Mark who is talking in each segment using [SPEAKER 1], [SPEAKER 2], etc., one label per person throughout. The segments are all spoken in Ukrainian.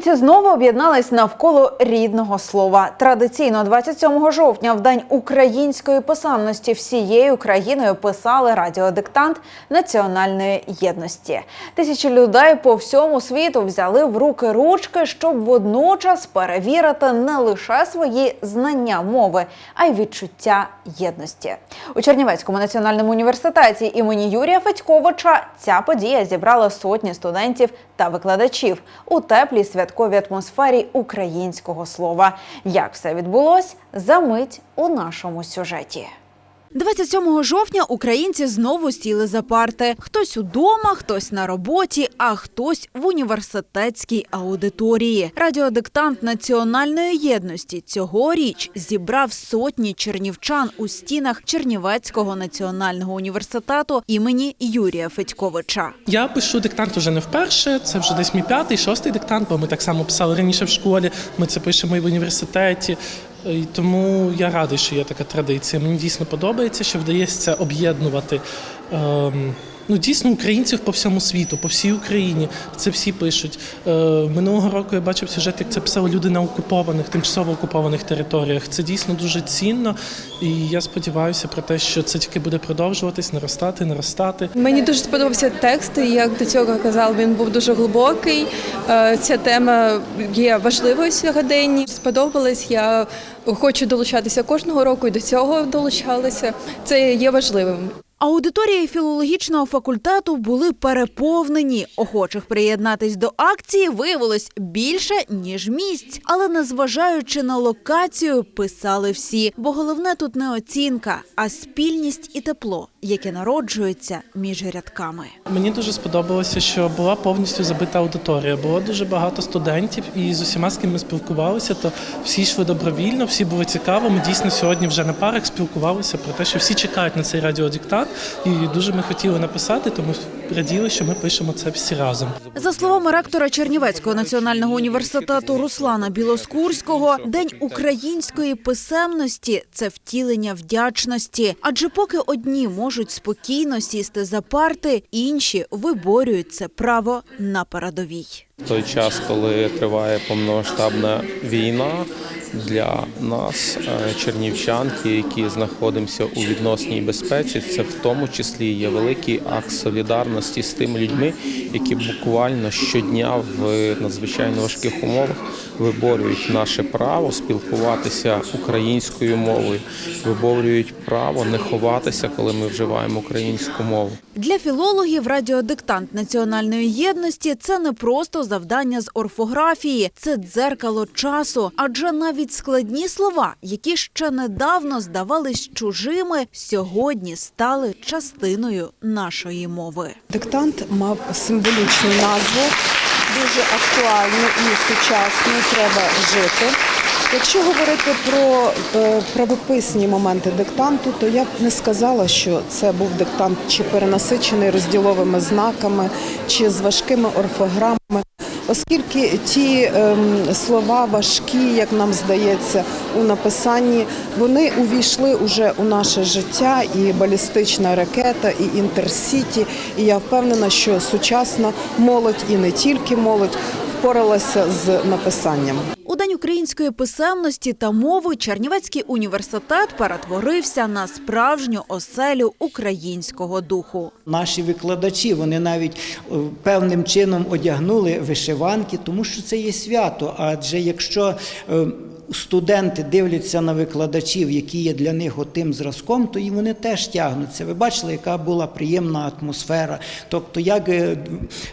[SPEAKER 1] Українці знову об'єднались навколо рідного слова. Традиційно 27 жовтня, в день української писемності, всією країною писали радіодиктант національної єдності. Тисячі людей по всьому світу взяли в руки ручки, щоб водночас перевірити не лише свої знання мови, а й відчуття єдності. У Чернівецькому національному університеті імені Юрія Федьковича ця подія зібрала сотні студентів та викладачів у теплій святковій атмосфері українського слова. Як все відбулось, замить у нашому сюжеті. 27 жовтня українці знову сіли за парти. Хтось удома, хтось на роботі, а хтось в університетській аудиторії. Радіодиктант національної єдності цьогоріч зібрав сотні чернівчан у стінах Чернівецького національного університету імені Юрія Федьковича.
[SPEAKER 2] Я пишу диктант уже не вперше. Це вже десь мій п'ятий, шостий диктант, бо ми так само писали раніше в школі. Ми це пишемо і в університеті. І тому я радий, що є така традиція. Мені дійсно подобається, що вдається об'єднувати. Ем, Ну, дійсно, українців по всьому світу, по всій Україні. Це всі пишуть. Е, минулого року я бачив сюжет, як це писали люди на окупованих, тимчасово окупованих територіях. Це дійсно дуже цінно, і я сподіваюся про те, що це тільки буде продовжуватись, наростати, наростати.
[SPEAKER 3] Мені дуже сподобався текст, і як до цього казав, він був дуже глибокий. Е, Ця тема є важливою сьогоденні. Сподобалась. Я хочу долучатися кожного року і до цього долучалася. Це є важливим.
[SPEAKER 1] Аудиторії філологічного факультету були переповнені. Охочих приєднатись до акції виявилось більше ніж місць. Але незважаючи на локацію, писали всі. Бо головне тут не оцінка, а спільність і тепло, яке народжується між рядками.
[SPEAKER 2] Мені дуже сподобалося, що була повністю забита аудиторія. Було дуже багато студентів, і з усіма, з ким ми спілкувалися, то всі йшли добровільно, всі були цікаво. Ми дійсно сьогодні вже на парах спілкувалися про те, що всі чекають на цей радіодиктант, і дуже ми хотіли написати, тому раділи, що ми пишемо це всі разом.
[SPEAKER 1] За словами ректора Чернівецького національного університету Руслана Білоскурського, день української писемності це втілення вдячності. Адже поки одні можуть спокійно сісти за парти, інші виборюють це право на передовій.
[SPEAKER 4] В той час, коли триває повномасштабна війна, для нас, е, чернівчанки, які знаходимося у відносній безпеці, це в тому числі є великий акт солідарності з тими людьми, які буквально щодня в надзвичайно важких умовах виборюють наше право спілкуватися українською мовою, виборюють право не ховатися, коли ми вживаємо українську мову.
[SPEAKER 1] Для філологів радіодиктант національної єдності це не просто завдання з орфографії, це дзеркало часу. Адже навіть складні слова, які ще недавно здавались чужими, сьогодні стали частиною нашої мови.
[SPEAKER 5] Диктант мав символічну назву, дуже актуальну і сучасну. Треба жити. Якщо говорити про е, правописні моменти диктанту, то я б не сказала, що це був диктант чи перенасичений розділовими знаками, чи з важкими орфограмами. Оскільки ті ем, слова важкі, як нам здається, у написанні, вони увійшли уже у наше життя, і балістична ракета, і інтерсіті. І я впевнена, що сучасна молодь і не тільки молодь впоралася з написанням.
[SPEAKER 1] У день української писемності та мови Чернівецький університет перетворився на справжню оселю українського духу.
[SPEAKER 6] Наші викладачі вони навіть е, певним чином одягнули вишиванки, тому що це є свято. Адже якщо е, студенти дивляться на викладачів, які є для них отим зразком, то і вони теж тягнуться. Ви бачили, яка була приємна атмосфера, тобто як е,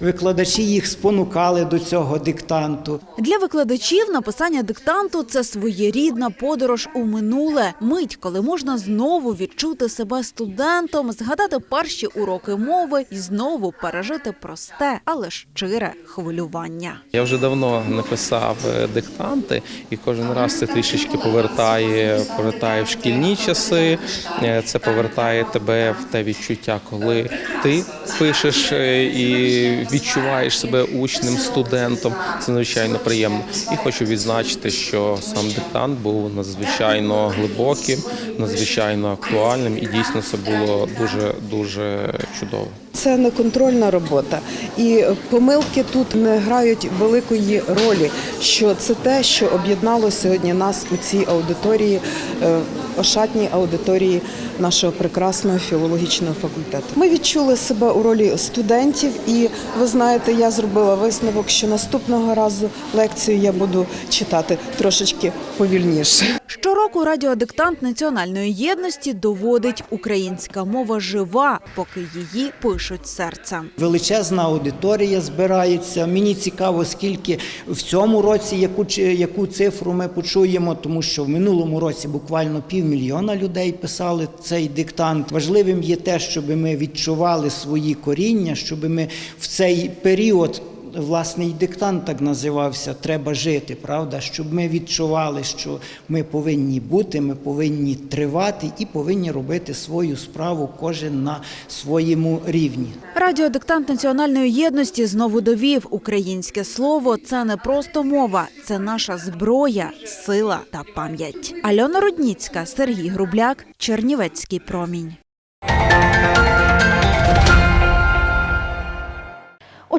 [SPEAKER 6] викладачі їх спонукали до цього диктанту.
[SPEAKER 1] Для викладачів написання диктанту це своєрідна подорож у минуле. Мить, коли можна знову відчути себе студентом, згадати перші уроки мови і знову пережити просте, але щире хвилювання.
[SPEAKER 4] Я вже давно написав е, диктанти, і кожен раз. Нас це трішечки повертає, повертає в шкільні часи. Е, Це повертає тебе в те відчуття, коли ти пишеш е, і відчуваєш себе учнем, студентом. Це надзвичайно приємно. І хочу відзначити, що сам диктант був надзвичайно глибоким, надзвичайно актуальним, і дійсно це було дуже дуже чудово.
[SPEAKER 5] Це не контрольна робота, і помилки тут не грають великої ролі. Що це те, що об'єднало сьогодні нас у цій аудиторії, е, ошатній аудиторії нашого прекрасного філологічного факультету. Ми відчули себе у ролі студентів, і ви знаєте, я зробила висновок, що наступного разу лекцію я буду читати трошечки повільніше.
[SPEAKER 1] Щороку радіодиктант національної єдності доводить українська мова жива, поки її пишуть серце.
[SPEAKER 6] Величезна аудиторія збирається. Мені цікаво, скільки в цьому році яку яку цифру ми почуємо, тому що в минулому році буквально півмільйона людей писали цей диктант. Важливим є те, щоб ми відчували свої коріння, щоб ми в цей період. Власне, і диктант так називався Треба жити, правда, щоб ми відчували, що ми повинні бути, ми повинні тривати і повинні робити свою справу кожен на своєму рівні.
[SPEAKER 1] Радіодиктант національної єдності знову довів українське слово це не просто мова, це наша зброя, сила та пам'ять. Альона Рудніцька, Сергій Грубляк, Чернівецький промінь.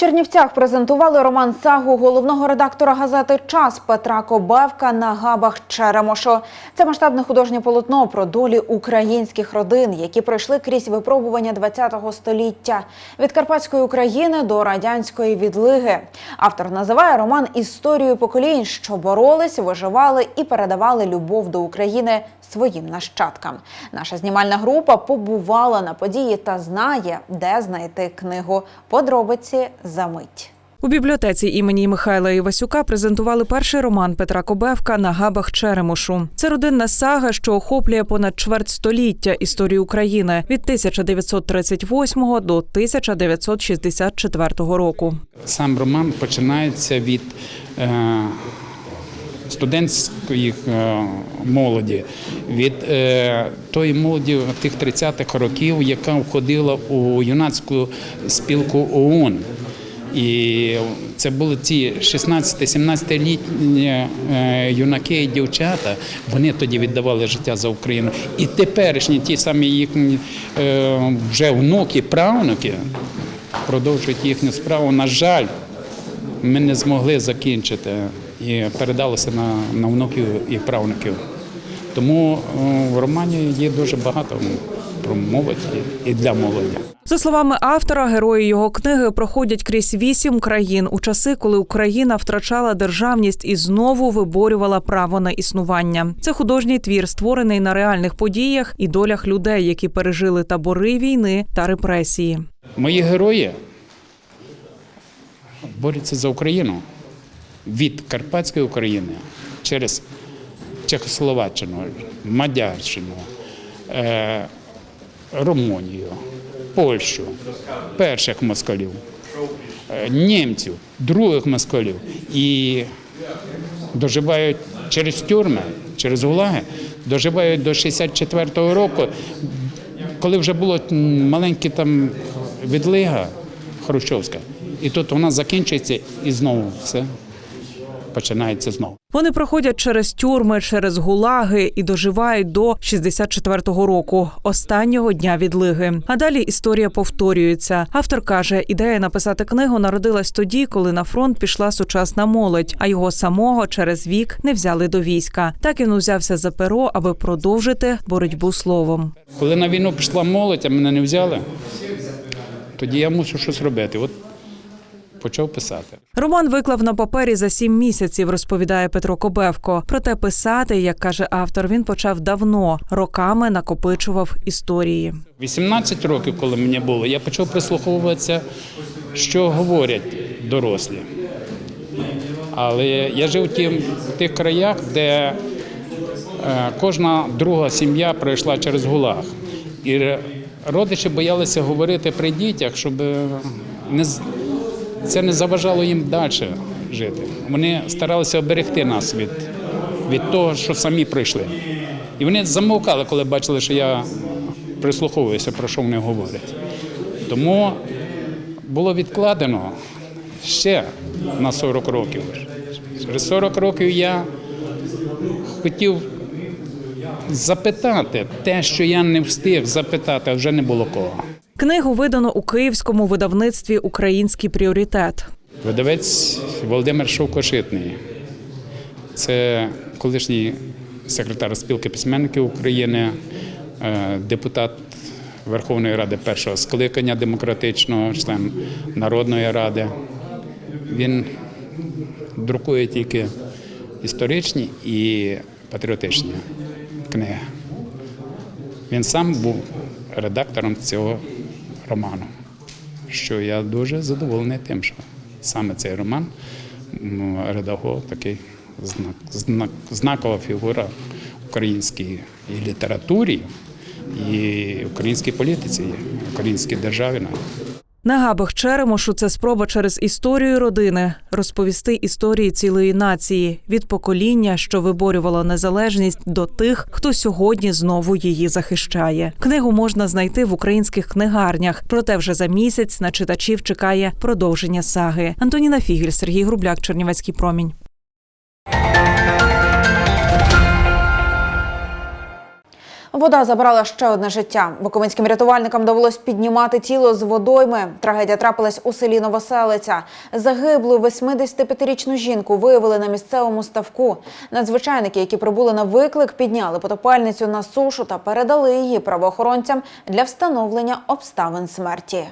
[SPEAKER 1] Чернівцях презентували роман сагу головного редактора газети Час Петра Кобевка на габах Черемошу. Це масштабне художнє полотно про долі українських родин, які пройшли крізь випробування ХХ століття від карпатської України до радянської відлиги. Автор називає роман історією поколінь, що боролись, виживали і передавали любов до України своїм нащадкам. Наша знімальна група побувала на події та знає, де знайти книгу. Подробиці за мить.
[SPEAKER 7] У бібліотеці імені Михайла Івасюка презентували перший роман Петра Кобевка на габах Черемошу. Це родинна сага, що охоплює понад чверть століття історії України від 1938 до 1964 року.
[SPEAKER 8] Сам роман починається від е, студентської е, молоді, від е, тої молоді тих 30-х років, яка входила у юнацьку спілку ОУН. І це були ті 16-17-літні е, юнаки і дівчата. Вони тоді віддавали життя за Україну. І теперішні ті самі їхні вже внуки, правнуки продовжують їхню справу. На жаль, ми не змогли закінчити і передалося на, на внуків і правнуків. Тому е, в романі є дуже багато про молодь і для молоді.
[SPEAKER 7] За словами автора, герої його книги проходять крізь вісім країн у часи, коли Україна втрачала державність і знову виборювала право на існування. Це художній твір, створений на реальних подіях і долях людей, які пережили табори війни та репресії.
[SPEAKER 8] Мої герої борються за Україну від Карпатської України через Чехословаччину, Мадярщину, е, Румунію, Польщу, перших москалів, е, німців, других москалів і доживають через тюрми, через гулаги, доживають до 64-го року, коли вже було м, маленьке там відлига Хрущовська, і тут вона закінчується і знову все починається знову.
[SPEAKER 7] Вони проходять через тюрми, через гулаги і доживають до 64-го року, останнього дня відлиги. А далі історія повторюється. Автор каже, ідея написати книгу народилась тоді, коли на фронт пішла сучасна молодь, а його самого через вік не взяли до війська. Так він узявся за перо, аби продовжити боротьбу словом.
[SPEAKER 8] Коли на війну пішла молодь, а мене не взяли, тоді я мушу щось робити. От почав писати.
[SPEAKER 7] Роман виклав на папері за сім місяців, розповідає Петро Кобевко. Проте писати, як каже автор, він почав давно, роками накопичував історії.
[SPEAKER 8] 18 років, коли мені було, я почав прислуховуватися, що говорять дорослі. Але я жив в в тих краях, де е, кожна друга сім'я пройшла через гулаг. І родичі боялися говорити при дітях, щоб е, не, це не заважало їм далі жити. Вони старалися оберегти нас від від того, що самі пройшли. І вони замовкали, коли бачили, що я прислуховуюся, про що вони говорять. Тому було відкладено ще на 40 років. Через 40 років я хотів запитати те, що я не встиг запитати, а вже не було кого.
[SPEAKER 7] Книгу видано у київському видавництві Український пріоритет.
[SPEAKER 8] Видавець Володимир Шовкошитний. Це колишній секретар спілки письменників України, е, депутат Верховної Ради першого скликання демократичного, член Народної Ради. Він друкує тільки історичні і патріотичні книги. Він сам був редактором цього роману що я дуже задоволений тим, що саме цей роман Редаго такий знак, знак, знакова фігура українській і літературі, і українській політиці, українській державі. навіть.
[SPEAKER 7] На габах Черемошу це спроба через історію родини розповісти історії цілої нації від покоління, що виборювало незалежність, до тих, хто сьогодні знову її захищає. Книгу можна знайти в українських книгарнях, проте вже за місяць на читачів чекає продовження саги. Антоніна Фігель, Сергій Грубляк, Чернівецький промінь.
[SPEAKER 1] Вода забрала ще одне життя. Буковинським рятувальникам довелось піднімати тіло з водойми. Трагедія трапилась у селі Новоселиця. Загиблу 85-річну жінку виявили на місцевому ставку. Надзвичайники, які прибули на виклик, підняли потопальницю на сушу та передали її правоохоронцям для встановлення обставин смерті.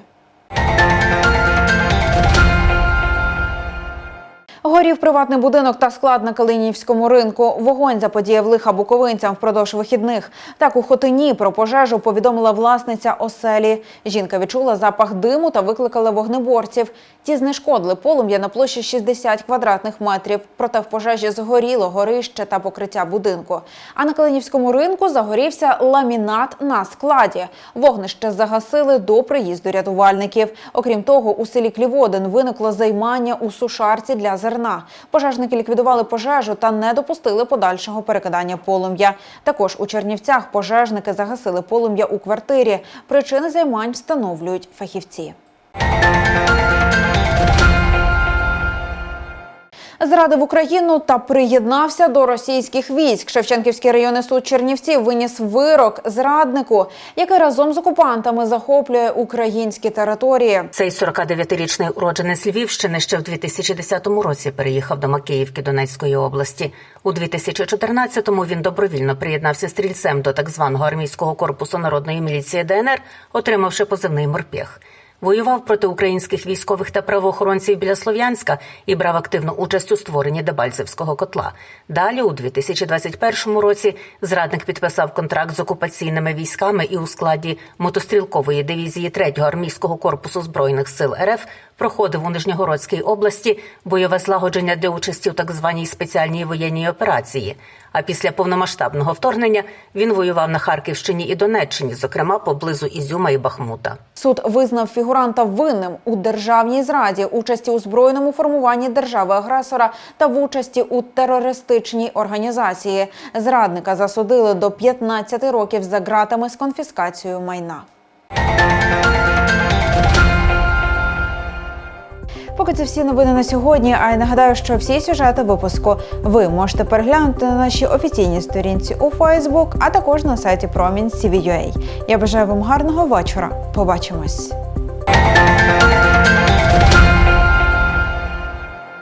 [SPEAKER 1] Горів приватний будинок та склад на Калинівському ринку. Вогонь заподіяв лиха буковинцям впродовж вихідних. Так у Хотині про пожежу повідомила власниця оселі. Жінка відчула запах диму та викликала вогнеборців. Ті знешкодили полум'я на площі 60 квадратних метрів. Проте в пожежі згоріло горище та покриття будинку. А на Калинівському ринку загорівся ламінат на складі. Вогнище загасили до приїзду рятувальників. Окрім того, у селі Кліводин виникло займання у сушарці для зерна. Пожежники ліквідували пожежу та не допустили подальшого перекидання полум'я. Також у Чернівцях пожежники загасили полум'я у квартирі. Причини займань встановлюють фахівці. Зрадив Україну та приєднався до російських військ. Шевченківський районний суд Чернівців виніс вирок зраднику, який разом з окупантами захоплює українські території.
[SPEAKER 9] Цей 49-річний уродженець Львівщини ще в 2010 році переїхав до Макіївки Донецької області. У 2014-му він добровільно приєднався стрільцем до так званого армійського корпусу народної міліції ДНР, отримавши позивний морпіх. Воював проти українських військових та правоохоронців біля Слов'янська і брав активну участь у створенні Дебальцевського котла. Далі, у 2021 році, зрадник підписав контракт з окупаційними військами і у складі мотострілкової дивізії 3-го армійського корпусу збройних сил РФ проходив у Нижньогородській області бойове злагодження для участі у так званій спеціальній воєнній операції. А після повномасштабного вторгнення він воював на Харківщині і Донеччині, зокрема поблизу Ізюма і Бахмута.
[SPEAKER 1] Суд визнав фігуранта винним у державній зраді, участі у збройному формуванні держави-агресора та в участі у терористичній організації. Зрадника засудили до 15 років за ґратами з конфіскацією майна. Поки це всі новини на сьогодні. А я нагадаю, що всі сюжети випуску ви можете переглянути на нашій офіційній сторінці у Фейсбук, а також на сайті Промінь CVUA. Я бажаю вам гарного вечора. Побачимось.